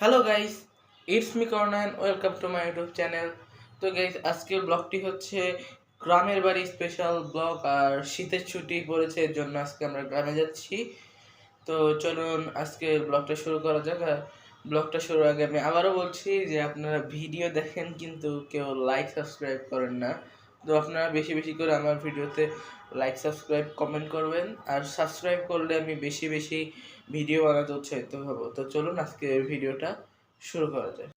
Hello guys it's me Karnan welcome to my YouTube channel তো guys আজকের ব্লগটি হচ্ছে গ্রামের বাড়ি স্পেশাল ব্লগ আর শীতের ছুটি পড়েছে, এর জন্য আজকে আমরা গ্রামে যাচ্ছি। তো, চলুন আজকে ব্লগটা শুরু করা যাক। আর ব্লগটা শুরুর আগে আমি আবারও বলছি যে, আপনারা ভিডিও দেখেন কিন্তু কেউ লাইক সাবস্ক্রাইব করেন না। তো, আপনারা বেশি বেশি করে আমার ভিডিওতে লাইক সাবস্ক্রাইব কমেন্ট করবেন। আর সাবস্ক্রাইব করলে আমি বেশি বেশি ভিডিও বানাতে উৎসাহিত হব। তো চলুন আজকে ভিডিওটা শুরু করা যায়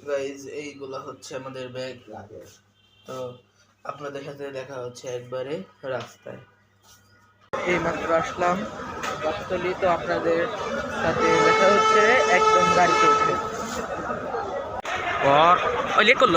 গাইজ এইগুলো হচ্ছে আমাদের ব্যাগ তো আপনাদের সাথে দেখা হচ্ছে একবারে রাস্তায়। এই মাত্র আসলাম। গাছতলি তো আপনাদের সাথে দেখা হচ্ছে একদম গাড়িতে উঠে। করল?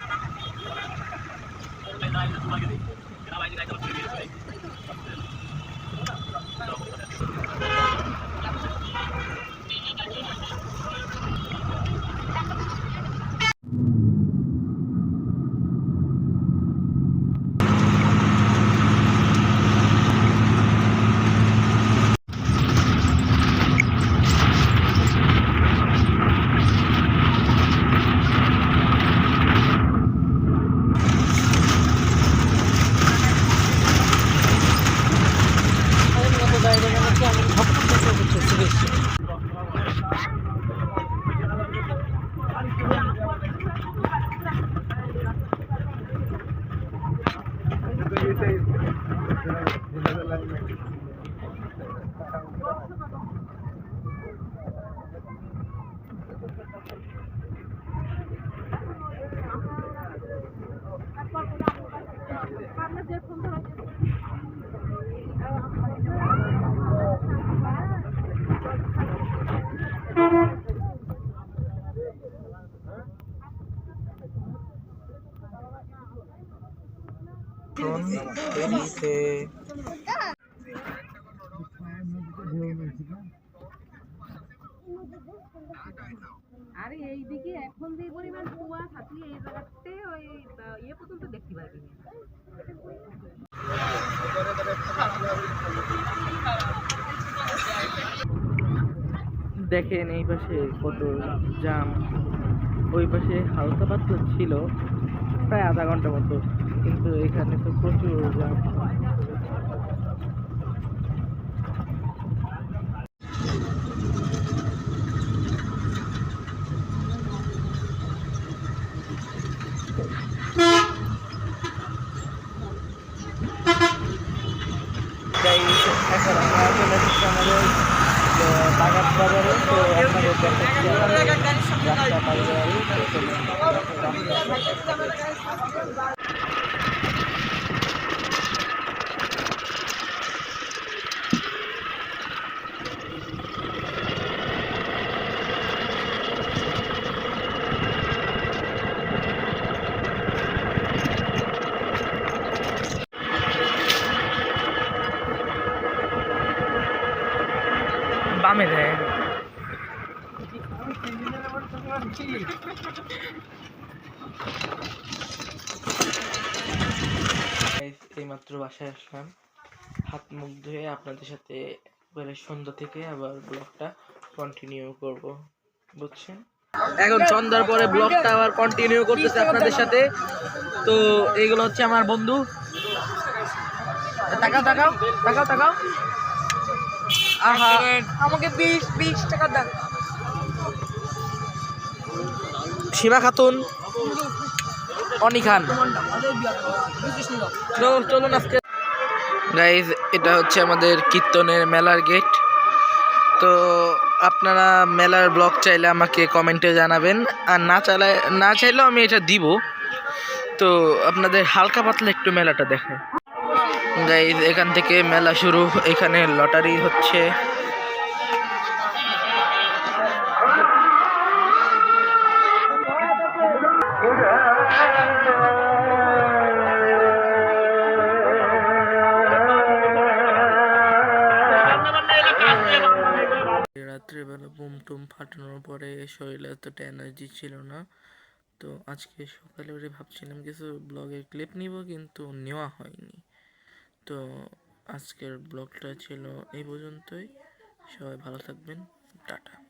vocês. ফেনীতে। আরে এইদিকে এখন যে পরিমাণ কুয়া থাকলে এই জায়গাতে ওই ইয়ে পর্যন্ত দেখতে পারবি দেখেন এই পাশে কত জাম। ওই পাশে হালকা পাতলা ছিল প্রায় আধা ঘণ্টা মতো। কিন্তু এখানে তো প্রচুর Guys, এখন আমাদের বাগান বাজারে। তো আপনাদের দেয় এই মাত্র বাসায় আসলাম। হাত মুখ ধুয়ে আপনাদের সাথে সন্ধ্যা থেকে আবার ব্লগটা কন্টিনিউ করব, বুঝছেন? এখন সন্ধ্যার পরে ব্লগটা আবার কন্টিনিউ করতেছে আপনাদের সাথে। তো এইগুলো হচ্ছে আমার বন্ধু। তাকাও তাকাও তাকাও তাকাও। আমাকে বিশ বিশ টাকা দাও। সীমা খাতুন অনি খান। চলুন আজকে। গাইজ এটা হচ্ছে আমাদের কীর্তনের মেলার গেট তো আপনারা মেলার ব্লগ চাইলে আমাকে কমেন্টে জানাবেন। আর না চাইলে না চাইলেও আমি এটা দিব। তো আপনাদের হালকা পাতলা একটু মেলাটা দেখে। গাইজ এখান থেকে মেলা শুরু। এখানে লটারি হচ্ছে। রাত্রেবেলা বুম টুম ফাটানোর পরে শরীরে এতটা এনার্জি ছিল না। তো আজকে সকালে উঠে ভাবছিলাম কিছু ব্লগের ক্লিপ নিব, কিন্তু নেওয়া হয়নি। তো আজকের ব্লগটা ছিল এই পর্যন্তই। সবাই ভালো থাকবেন। টাটা।